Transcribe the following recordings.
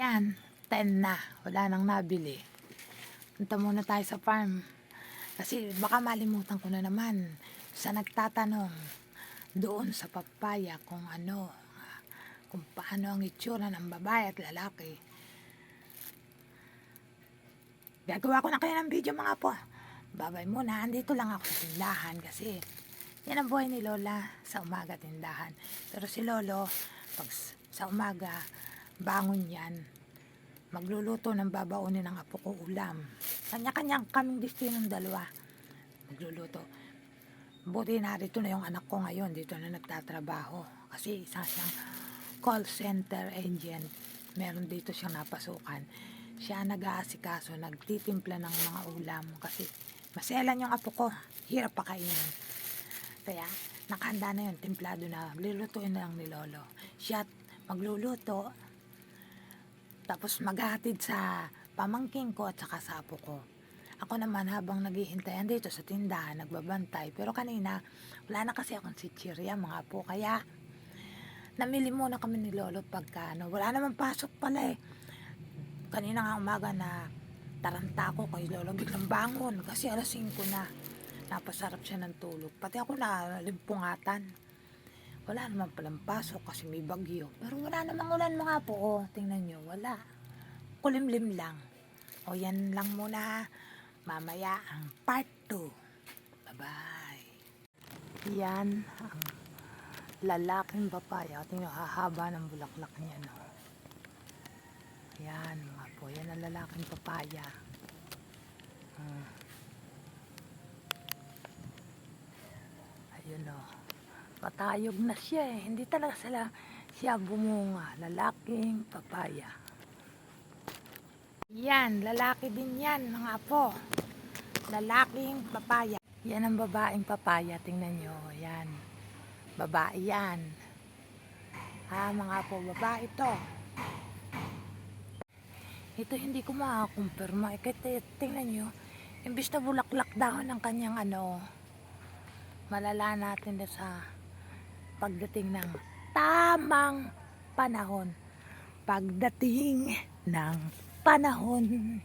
Yan, 10 na. Wala nang nabili. Punta muna tayo sa farm. Kasi baka malimutan ko na naman sa nagtatanong doon sa papaya kung ano, kung paano ang itsura ng babae at lalaki. Gagawa ko na kayo ng video mga po. Babay muna, andito lang ako sa tindahan kasi yan ang buhay ni Lola sa umaga tindahan. Pero si Lolo, pag sa umaga, bangon yan. Magluluto ng babaunin ng apo ko ulam. Kanya-kanyang kaming destino ng dalawa. Magluluto. Buti narito na yung anak ko ngayon. Dito na nagtatrabaho. Kasi isa siyang call center agent. Meron dito siyang napasukan. Siya nag-aasikaso, nagtitimpla ng mga ulam. Kasi maselan yung apo ko. Hirap pa kainin. Kaya nakahanda na yun, templado na. Lulutuin na lang ni Lolo. Siya magluluto. Tapos maghahatid sa pamangking ko at saka sa apo ko. Ako naman habang naghihintay dito sa tindahan, nagbabantay. Pero kanina, wala na kasi akong chichirya mga po. Kaya, namili muna kami ni Lolo pagka ano. Wala naman pasok pala eh. Kanina nga umaga na taranta ko kay Lolo biglang bangon kasi alas 5 na. Napasarap siya ng tulog. Pati ako na limpungatan. Wala naman palang pasok kasi may bagyo. Pero wala namang ulan mga po. Oh, tingnan nyo, wala. Kulimlim lang. O yan lang muna. Mamaya ang part 2. Bye-bye. Yan ang lalaking papaya. Tingnan, hahaba ng bulaklak niya. No? Yan mga po. Yan ang lalaking papaya. Hmm. Ayun o. Patayog na siya eh. Hindi talaga sila siya bumunga. Lalaking papaya. Yan, lalaki din yan, mga apo. Lalaking papaya. Yan ang babaeng papaya, tingnan nyo. Yan. Babae yan. Ha, mga apo, babae to. Ito hindi ko makakumpirma. Eh, kahit eh, tingnan nyo, imbis na bulaklak daw ng kanyang ano, malala natin na sa pagdating ng tamang panahon. Pagdating ng panahon,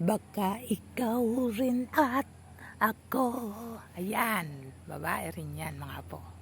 baka ikaw rin at ako. Ayan, babae rin yan mga po.